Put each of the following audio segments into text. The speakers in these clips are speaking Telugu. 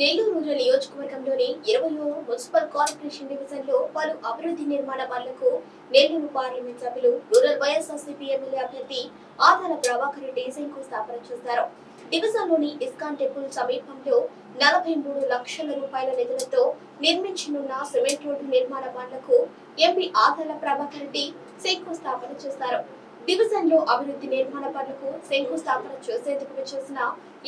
నెల్లూరు రూరల్ నియోజకవర్గంలోని ఇరవయో మున్సిపల్ కార్పొరేషన్ డివిజన్లో పలు అభివృద్ధి నిర్మాణ పనులకు నెల్లూరు పార్లమెంట్ సభ్యులు రూరల్ వైఎస్ఆర్సీపీ ఎమ్మెల్యే అభ్యర్థి ఆదాల ప్రభాకర్ రెడ్డి శంకుస్థాపన చేశారు. డివిజన్లోని ఇస్కాన్ టెంపుల్ సమీపంలో నలభై మూడు లక్షల రూపాయల నిధులతో నిర్మించనున్న సిమెంట్ రోడ్డు నిర్మాణ పనులకు ఎంపీ ఆదాల ప్రభాకర్ రెడ్డి శంకుస్థాపన చేశారు. డివిజన్లో అభివృద్ధి నిర్మాణ పనులకు శంకుస్థాపన చేసేందుకు చేసిన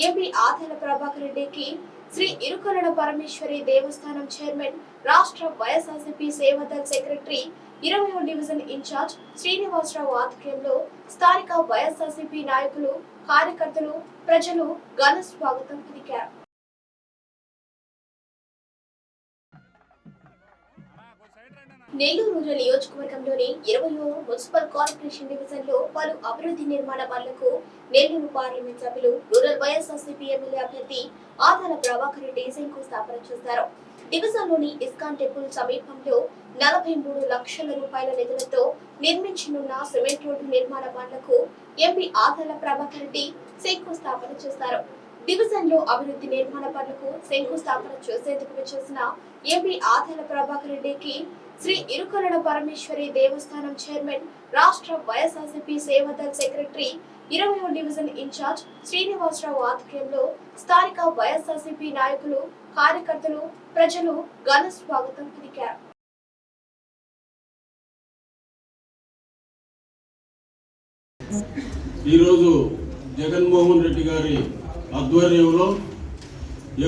ఎంపీ ఆదాల ప్రభాకర్ రెడ్డికి శ్రీ ఇరుకరణ పరమేశ్వరి దేవస్థానం చైర్మన్ రాష్ట్ర వైఎస్ఆర్సీపీ సేవాదల్ సెక్రటరీ ఇరవై డివిజన్ ఇన్ఛార్జ్ శ్రీనివాసరావు ఆధ్వర్యంలో స్థానిక వైఎస్ఆర్సీపీ నాయకులు కార్యకర్తలు ప్రజలు ఘన స్వాగతం పలికారు. నెల్లూరు రూరల్ నియోజకవర్గంలోని ఇరవయో మున్సిపల్ కార్పొరేషన్ డివిజన్లో పలు అభివృద్ధి నిర్మాణ పనులకు నెల్లూరు పార్లమెంట్ సభ్యులు రూరల్ వైఎస్ఆర్సీపీ ఎమ్మెల్యే అభ్యర్థి ఆదాల ప్రభాకర్ రెడ్డి శంకుస్థాపన చేశారు. డివిజన్లోని ఇస్కాన్ టెంపుల్ సమీపంలో నలభై మూడు లక్షల రూపాయల నిధులతో నిర్మించనున్న సిమెంట్ రోడ్డు నిర్మాణ పనులకు ఎంపీ ఆదాల ప్రభాకర్ రెడ్డి శంకుస్థాపన చేశారు. డివిజన్లో అభివృద్ధి నిర్మాణ పనులకు శంకుస్థాపన చేసేందుకు చేసిన ఎంపీ ఆదాల ప్రభాకర్ రెడ్డికి శ్రీ ఇరుకరణ పరమేశ్వరి దేవస్థానం చైర్మన్ రాష్ట్ర వైఎస్ఆర్సీపీ సేవాదల్ సెక్రటరీ ఇరవై డివిజన్ ఇన్ఛార్జ్ శ్రీనివాసరావు ఆధ్వర్యంలో స్థానిక వైఎస్ఆర్సీపీ నాయకులు కార్యకర్తలు ప్రజలు ఘన స్వాగతం పలికారు. ఈరోజు జగన్మోహన్ రెడ్డి గారి ఆధ్వర్యంలో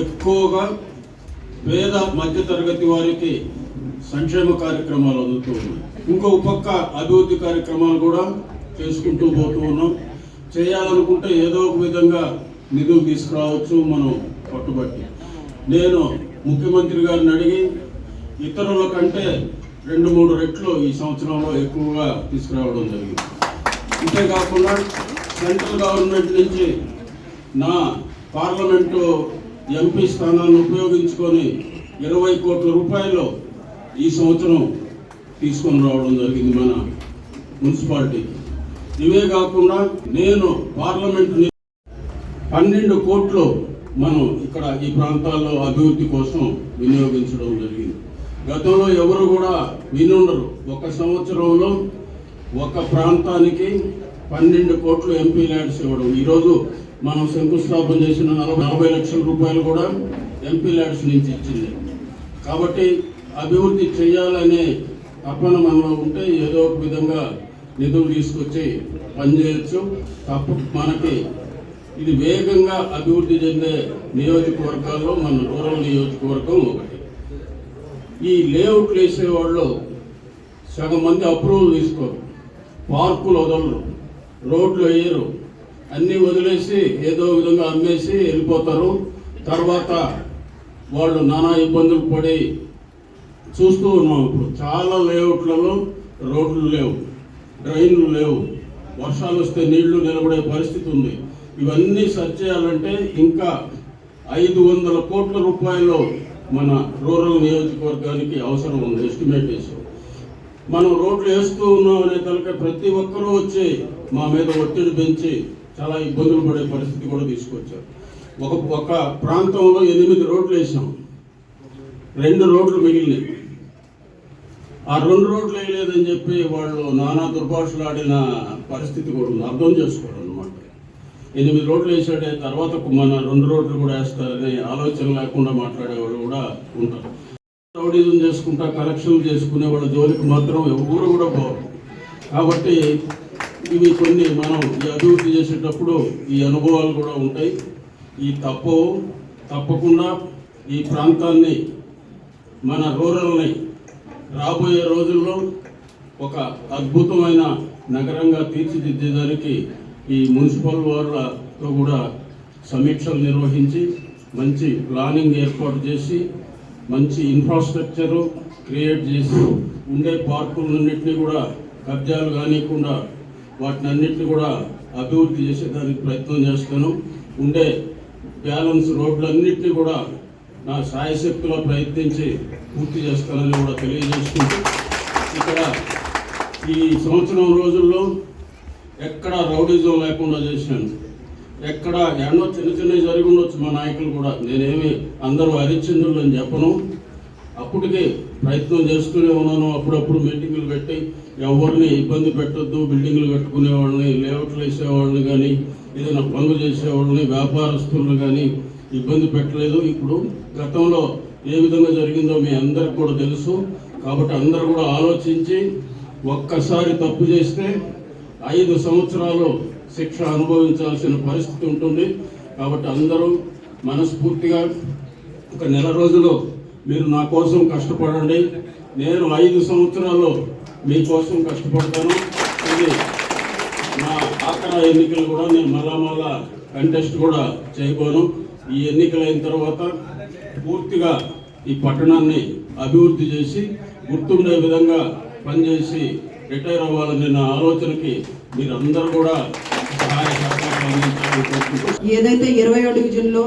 ఎక్కువగా పేద మధ్యతరగతి వారికి సంక్షేమ కార్యక్రమాలు అందుతూ ఉన్నాయి. ఇంకో పక్క అభివృద్ధి కార్యక్రమాలు కూడా చేసుకుంటూ పోతూ ఉన్నాం. చేయాలనుకుంటే ఏదో ఒక విధంగా నిధులు తీసుకురావచ్చు మనం పట్టుబట్టి. నేను ముఖ్యమంత్రి గారిని అడిగి ఇతరుల కంటే రెండు మూడు రెట్లు ఈ సంవత్సరంలో ఎక్కువగా తీసుకురావడం జరిగింది. అంతేకాకుండా సెంట్రల్ గవర్నమెంట్ నుంచి నా పార్లమెంటు ఎంపీ స్థానాన్ని ఉపయోగించుకొని ఇరవై కోట్ల రూపాయలు ఈ సంవత్సరం తీసుకొని రావడం జరిగింది మన మున్సిపాలిటీకి ఇవే కాకుండా నేను పార్లమెంటు పన్నెండు కోట్లు మనం ఇక్కడ ఈ ప్రాంతాల్లో అభివృద్ధి కోసం వినియోగించడం జరిగింది. గతంలో ఎవరు కూడా వినుండరు. ఒక సంవత్సరంలో ఒక ప్రాంతానికి పన్నెండు కోట్లు ఎంపీ ల్యాండ్స్ ఇవ్వడం. ఈరోజు మనం శంకుస్థాపన చేసిన నలభై నలభై లక్షల రూపాయలు కూడా ఎంపీ ల్యాడ్స్ నుంచి ఇచ్చింది. కాబట్టి అభివృద్ధి చేయాలనే తపన మనలో ఉంటే ఏదో ఒక విధంగా నిధులు తీసుకొచ్చి పనిచేయచ్చు తప్ప మనకి ఇది వేగంగా అభివృద్ధి చెందే నియోజకవర్గాల్లో మన రూరల్ నియోజకవర్గం ఒకటి. ఈ లేఅవుట్లు వేసేవాళ్ళు సగం మంది అప్రూవల్ తీసుకోరు. పార్కులు వదలరు. రోడ్లు వేయరు. అన్నీ వదిలేసి ఏదో విధంగా అమ్మేసి వెళ్ళిపోతారు. తర్వాత వాళ్ళు నానా ఇబ్బందులు పడి చూస్తూ ఉన్నాం ఇప్పుడు. చాలా లేఅవుట్లలో రోడ్లు లేవు డ్రైన్లు లేవు. వర్షాలు వస్తే నీళ్ళు నిలబడే పరిస్థితి ఉంది. ఇవన్నీ సర్చ్ చేయాలంటే ఇంకా ఐదు వందల కోట్ల రూపాయలు మన రూరల్ నియోజకవర్గానికి అవసరం ఉంది ఎస్టిమేట్ మనం రోడ్లు వేస్తూ ఉన్నాం అనే తలక ప్రతి ఒక్కరూ వచ్చి మా మీద ఒత్తిడి పెంచి చాలా ఇబ్బందులు పడే పరిస్థితి కూడా తీసుకొచ్చారు. ఒక ఒక ప్రాంతంలో ఎనిమిది రోడ్లు వేసాం. రెండు రోడ్లు మిగిలినాయి. ఆ రెండు రోడ్లు వేయలేదని చెప్పి వాళ్ళు నానా దుర్భాషలు ఆడిన పరిస్థితి కూడా ఉంది. అర్థం చేసుకోవడం అనమాట ఎనిమిది రోడ్లు వేసాడే తర్వాత మన రెండు రోడ్లు కూడా వేస్తారనే ఆలోచన లేకుండా మాట్లాడేవాళ్ళు కూడా ఉంటారు. రౌడీజం చేసుకుంటా కలెక్షన్లు చేసుకునే వాళ్ళ జోలికి మాత్రం ఎవరు కూడా పోరు. కాబట్టి ఇవి కొన్ని మనం ఈ అభివృద్ధి చేసేటప్పుడు ఈ అనుభవాలు కూడా ఉంటాయి. ఈ తప్పు తప్పకుండా ఈ ప్రాంతాన్ని మన రూరల్ని రాబోయే రోజుల్లో ఒక అద్భుతమైన నగరంగా తీర్చిదిద్దేదానికి ఈ మున్సిపల్ వాళ్ళతో కూడా సమీక్షలు నిర్వహించి మంచి ప్లానింగ్ ఏర్పాటు చేసి మంచి ఇన్ఫ్రాస్ట్రక్చరు క్రియేట్ చేసి ఉండే పార్కులన్నింటినీ కూడా కబ్జాలు కానివ్వకుండా వాటిని అన్నింటినీ కూడా అభివృద్ధి చేసేదానికి ప్రయత్నం చేస్తాను. ఉండే బ్యాలెన్స్ రోడ్లన్నింటినీ కూడా నా సాయశక్తిలో ప్రయత్నించి పూర్తి చేస్తానని కూడా తెలియజేసుకుంటూ ఇక్కడ ఈ సంవత్సరం రోజుల్లో ఎక్కడ రౌడిజం లేకుండా చేశాను. ఎక్కడ ఎన్నో చిన్న చిన్నవి జరిగి ఉండొచ్చు మా నాయకులు కూడా. నేనేమి అందరూ హరిశ్చంద్రులు అని చెప్పను. అప్పటికే ప్రయత్నం చేస్తూనే ఉన్నాను. అప్పుడప్పుడు మీటింగులు పెట్టి ఎవరిని ఇబ్బంది పెట్టొద్దు బిల్డింగ్లు కట్టుకునే వాళ్ళని లేఅవుట్లు వేసేవాళ్ళని కానీ ఏదైనా పనులు చేసేవాళ్ళని వ్యాపారస్తులను కానీ ఇబ్బంది పెట్టలేదు. ఇప్పుడు గతంలో ఏ విధంగా జరిగిందో మీ అందరికి కూడా తెలుసు. కాబట్టి అందరూ కూడా ఆలోచించి ఒక్కసారి తప్పు చేస్తే ఐదు సంవత్సరాలు శిక్ష అనుభవించాల్సిన పరిస్థితి ఉంటుంది. కాబట్టి అందరూ మనస్ఫూర్తిగా ఒక నెల రోజులు మీరు నా కోసం కష్టపడండి. నేను ఐదు సంవత్సరాలు మీకోసం కష్టపడతాను. ఇది నా ఆఖర ఎన్నికలు కూడా నేను మళ్ళా మళ్ళా కంటెస్ట్ కూడా చేయబోను. ఈ ఎన్నికలు అయిన తర్వాత పూర్తిగా ఈ పట్టణాన్ని అభివృద్ధి చేసి గుర్తుండే విధంగా పనిచేసి రిటైర్ అవ్వాలనే నా ఆలోచనకి మీరందరూ కూడా సహాయ అందించాలని ఏదైతే ఇరవై డివిజన్లో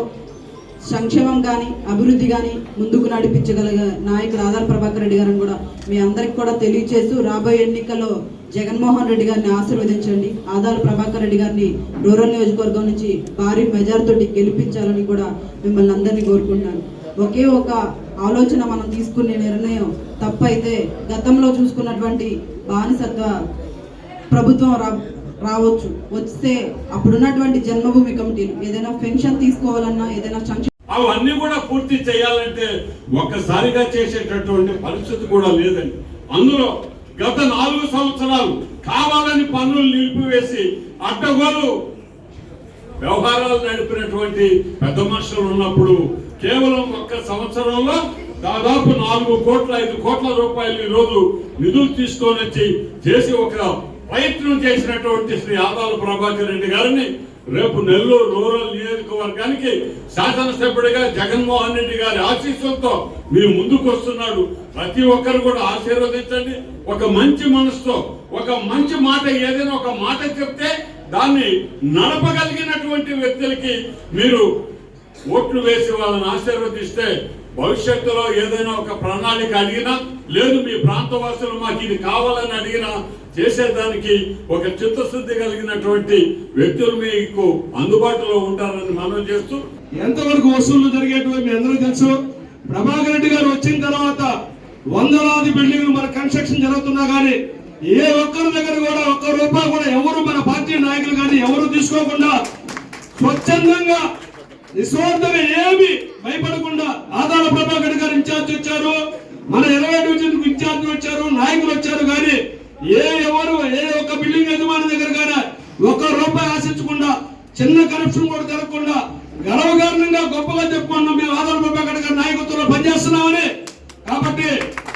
సంక్షేమం కానీ అభివృద్ధి కానీ ముందుకు నడిపించగల నాయకుడు ఆధార్ ప్రభాకర్ రెడ్డి గారిని కూడా మీ అందరికి కూడా తెలియచేస్తూ రాబోయే ఎన్నికల్లో జగన్మోహన్ రెడ్డి గారిని ఆశీర్వదించండి. ఆధార్ ప్రభాకర్ రెడ్డి గారిని రూరల్ నియోజకవర్గం నుంచి భారీ మెజార్తోటి గెలిపించాలని కూడా మిమ్మల్ని అందరినీ కోరుకుంటున్నాను. ఒకే ఒక ఆలోచన మనం తీసుకునే నిర్ణయం తప్పైతే గతంలో చూసుకున్నటువంటి బానిసత్వ ప్రభుత్వం రా రావచ్చు. వస్తే అప్పుడున్నటువంటి జన్మభూమి కమిటీలు ఏదైనా పెన్షన్ తీసుకోవాలన్నా ఏదైనా సంక్షేమ అవన్నీ కూడా పూర్తి చేయాలంటే ఒక్కసారిగా చేసేటటువంటి పరిస్థితి కూడా లేదండి. అందులో గత నాలుగు సంవత్సరాలు కావాలని పన్నులు నిలిపివేసి అడ్డగోలు వ్యవహారాలు నడిపినటువంటి పెద్ద మనుషులు ఉన్నప్పుడు కేవలం ఒక్క సంవత్సరంలో దాదాపు నాలుగు కోట్ల ఐదు కోట్ల రూపాయలు ఈ రోజు నిధులు తీసుకొని వచ్చి చేసి ఒక ప్రయత్నం చేసినటువంటి శ్రీ ఆదాల ప్రభాకర్ రెడ్డి గారిని రేపు నెల్లూరు రూరల్ నియోజకవర్గానికి శాసనసభ్యుడిగా జగన్మోహన్ రెడ్డి గారి ఆశీస్సులతో మీ ముందుకు వస్తున్నాడు. ప్రతి ఒక్కరు కూడా ఆశీర్వదించండి. ఒక మంచి మనసుతో ఒక మంచి మాట ఏదైనా ఒక మాట చెప్తే దాన్ని నడపగలిగినటువంటి వ్యక్తులకి మీరు ఓట్లు వేసి వాళ్ళని ఆశీర్వదిస్తే భవిష్యత్తులో ఏదైనా ఒక ప్రణాళిక అడిగినా లేదు మీ ప్రాంతవాసులు మాకు ఇది కావాలని అడిగినా చేసేదానికి ఒక చిత్తశుద్ధి కలిగినటువంటి వ్యక్తులు మీకు అందుబాటులో ఉంటారని మనం చేస్తూ ఎంతవరకు వసూళ్ళు జరిగేటివి మీ అందరూ తెలుసు. ప్రభాకర్ రెడ్డి గారు వచ్చిన తర్వాత వందలాది బిల్డింగ్లు మన కన్స్ట్రక్షన్ జరుగుతున్నా కానీ ఏ ఒక్కరి దగ్గర కూడా ఒక్క రూపాయి కూడా ఎవరు మన పార్టీ నాయకులు కానీ ఎవరు తీసుకోకుండా స్వచ్ఛందంగా నిస్వార్థంగా ఏమి భయపడకుండా ఆదాల ప్రభాకర్ గారు ఇన్ఛార్జ్ వచ్చారు మన ఇరవై డివిజన్ ఇన్ఛార్జ్ వచ్చారు నాయకులు వచ్చారు కానీ ఏ ఎవరు ఏ ఒక్క బిల్డింగ్ యజమాని దగ్గర కానీ ఒక్క రూపాయి ఆశించకుండా చిన్న కరప్షన్ కూడా జరగకుండా గర్వకారణంగా గొప్పగా చెప్పుకున్నాం మేము ఆధార్ ప్రభాకర్ గారి నాయకత్వంలో పనిచేస్తున్నామని. కాబట్టి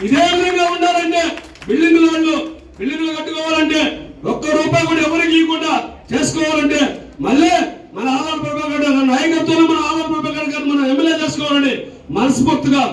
ఇదే విధంగా ఉండాలంటే బిల్డింగ్లు వాళ్ళు బిల్డింగ్లు కట్టుకోవాలంటే ఒక్క రూపాయి కూడా ఎవరికి ఇవ్వకుండా చేసుకోవాలంటే మళ్ళీ మన ఆధార్ ప్రభాకర్ గారి నాయకత్వంలో మన ఆధార్ ప్రభాకర్ గారు మనం ఎమ్మెల్యే చేసుకోవాలని మనస్ఫూర్తిగా